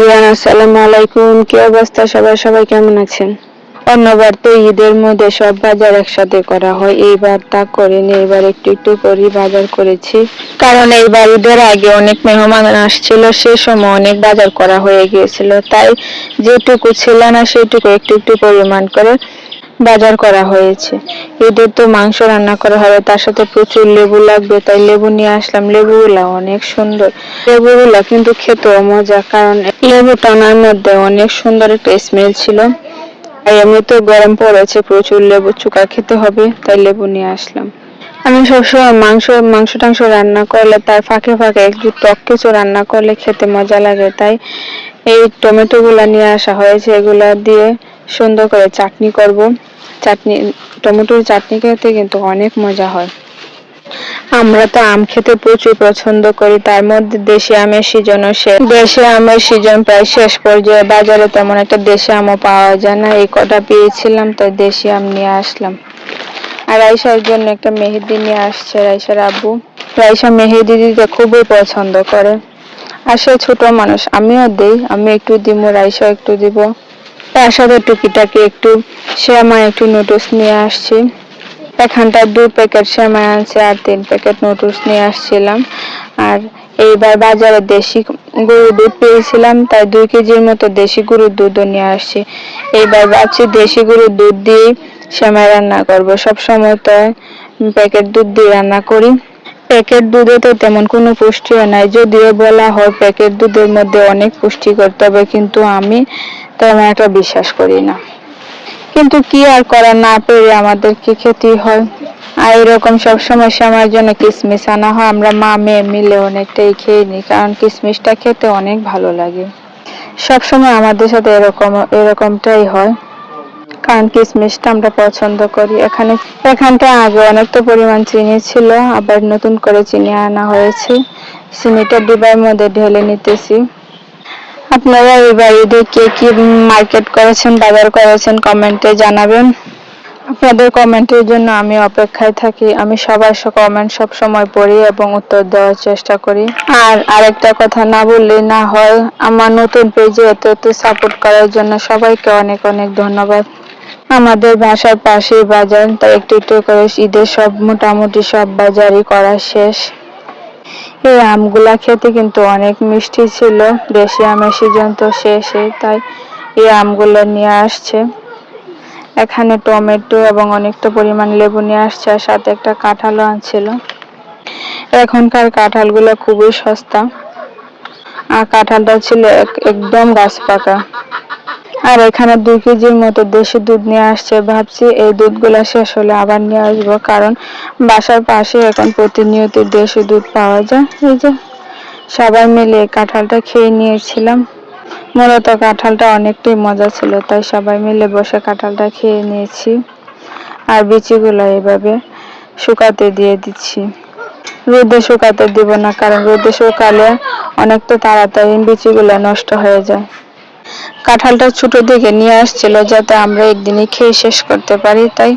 Everyone, আসসালামু আলাইকুম। কি অবস্থা? সবাই সবাই কেমন আছেন? অন্যবার তো ঈদের মধ্যে সব বাজার একসাথে করা হয়। এইবার তা করিনি এবার একটু একটু করে বাজার করেছি। কারণ এইবার ঈদের আগে অনেক মেহমান আসছিল, সে সময় অনেক বাজার করা হয়ে গিয়েছিল। তাই যেটুকু ছিল না, সেটুকু একটু একটু পরিমাণ করে বাজার করা হয়েছে। ঈদের তো মাংস রান্না করা হবে, তার সাথে প্রচুর লেবু লাগবে, তাই লেবু নিয়ে আসলাম। লেবুগুলা অনেক সুন্দর। লেবুগুলা কিন্তু খেতেও মজা, কারণ লেবু টানার মধ্যে অনেক সুন্দর একটা স্মেল ছিল। তাই এমনিতে গরম পড়েছে, প্রচুর লেবু চুকা খেতে হবে, তাই লেবু নিয়ে আসলাম। আমি সবসময় মাংস মাংস টাংস রান্না করলে তার ফাঁকে ফাঁকে একটু টক কিছু রান্না করলে খেতে মজা লাগে, তাই এই টমেটো গুলা নিয়ে আসা হয়েছে এগুলা দিয়ে। সুন্দর করে চাটনি করব। চাটনি, টমেটোর চাটনি খেতে কিন্তু অনেক মজা হয়। আমরা তো আম খেতে প্রচুর পছন্দ করি, তার মধ্যে দেশি আমের সিজন শেষ। দেশি আমের সিজন প্রায় শেষ পর্যায়ে, বাজারে তেমন একটা দেশি আমও পাওয়া যায় না, এই কটা পেয়েছিলাম তাই দেশি আম নিয়ে আসলাম। আর রাইসার জন্য একটা মেহেদি নিয়ে আসছে রাইসার আব্বু। রাইসা মেহেদি দিতে খুবই পছন্দ করে। আর সে ছোট মানুষ, আমিও দিই, আমি একটু দিব রাইসা একটু দিব। তার সাথে টুকিটাকি একটু শ্যামা একটু নুডলস নিয়ে আসছি। এখানটা দু প্যাকেট শ্যামা আনছে আর তিন প্যাকেট নুডলস নিয়ে আসছিলাম। আর এইবার বাজারে দেশি গরুর দুধ পেয়েছিলাম, তাই দুই কেজির মতো দেশি গরুর দুধও নিয়ে আসছি। এইবার ভাবছি দেশি গরুর দুধ দিয়ে শ্যামা রান্না করব। সব সময় তো প্যাকেট দুধ দিয়ে রান্না করি। প্যাকেট দুধে তো তেমন কোনো পুষ্টিও নাই, যদিও বলা হয় প্যাকেট দুধের মধ্যে অনেক পুষ্টিকর, তবে কিন্তু আমি তেমন একটা বিশ্বাস করি না। কিন্তু কি আর করা না পেরে আমাদেরকে খেতেই হয়। আর এরকম সবসময় আমার জন্য কিসমিস আনা হয়। আমরা মা মেয়ে মিলে অনেকটাই খেয়ে নিই, কারণ কিসমিসটা খেতে অনেক ভালো লাগে। সব সময় আমাদের সাথে এরকম, এরকমটাই হয়। কারণ কিসমিসটা আমরা পছন্দ করি। এখানে, এখানটা আগে অনেক তো পরিমাণ চিনি ছিল, আবার নতুন করে চিনি আনা হয়েছে। চিনিটা ডিবার মধ্যে ঢেলে নিতেছি। আপনারা এই বাড়িতে কে কি মার্কেট করেছেন, বাজার করেছেন কমেন্টে জানাবেন। আপনাদের কমেন্টের জন্য আমি অপেক্ষায় থাকি। আমি সবার কমেন্ট সব সময় পড়ি এবং উত্তর দেওয়ার চেষ্টা করি। আর আরেকটা কথা না বললে না হয়, আমার নতুন পেজে এত এত সাপোর্ট করার জন্য সবাইকে অনেক অনেক ধন্যবাদ। আমাদের বাসার পাশেই বাজার, তাই একটু একটু করে ঈদের সব মোটামুটি সব বাজারই করা শেষ। এই আমগুলা খেতে কিন্তু অনেক মিষ্টি ছিল। দেশি আমের সিজন তো শেষে তাই এই আমগুলো নিয়ে আসছে। এখানে টমেটো এবং অনেকটা পরিমাণ লেবু নিয়ে আসছে আর সাথে একটা কাঁঠালও আনছিল। এখনকার কাঁঠালগুলো খুবই সস্তা। আর কাঁঠালটা ছিল একদম গাছ পাকা আর এখানে দুই কেজির মতো দেশি দুধ নিয়ে আসছে। ভাবছি এই দুধগুলা শেষ হলে আবার নিয়ে আসব, কারণ বাসার পাশে এখন প্রতিনিয়ত দেশি দুধ পাওয়া যায়। এই যে সবাই মিলে কাঁঠালটা খেয়ে নিয়েছিলাম। মূলত কাঁঠালটা অনেকটাই মজা ছিল, তাই সবাই মিলে বসে কাঁঠালটা খেয়ে নিয়েছি। আর বিচিগুলো এভাবে শুকাতে দিয়ে দিচ্ছি। রোদে শুকাতে দিব না, কারণ রোদে শুকালে অনেকটা তাড়াতাড়ি বিচিগুলো নষ্ট হয়ে যায়। কাঁঠালটা ছোট দিকে নিয়ে আসছিল যাতে আমরা একদিনে খেয়ে শেষ করতে পারি। তাই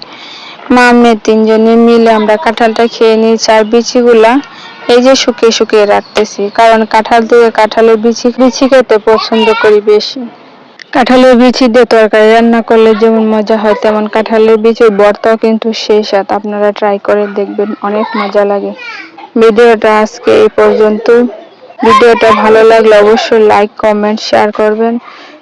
মা মেয়ে তিনজনে মিলে আমরা কাঁঠালটা খেয়ে নিয়েছি আর বিচিগুলা এই যে শুকিয়ে শুকিয়ে রাখতেছি। কারণ কাঁঠাল দিয়ে কাঁঠালের বিচি বিচি খেতে পছন্দ করি বেশি। কাঁঠালের বিচি দিয়ে তরকারি রান্না করলে যেমন মজা হয়, তেমন কাঁঠালের বিচির বর্তাও কিন্তু সেই সাথ আপনারা ট্রাই করে দেখবেন, অনেক মজা লাগে। ভিডিওটা আজকে এই পর্যন্ত। ভিডিওটা ভালো লাগলে অবশ্যই লাইক কমেন্ট শেয়ার করবেন।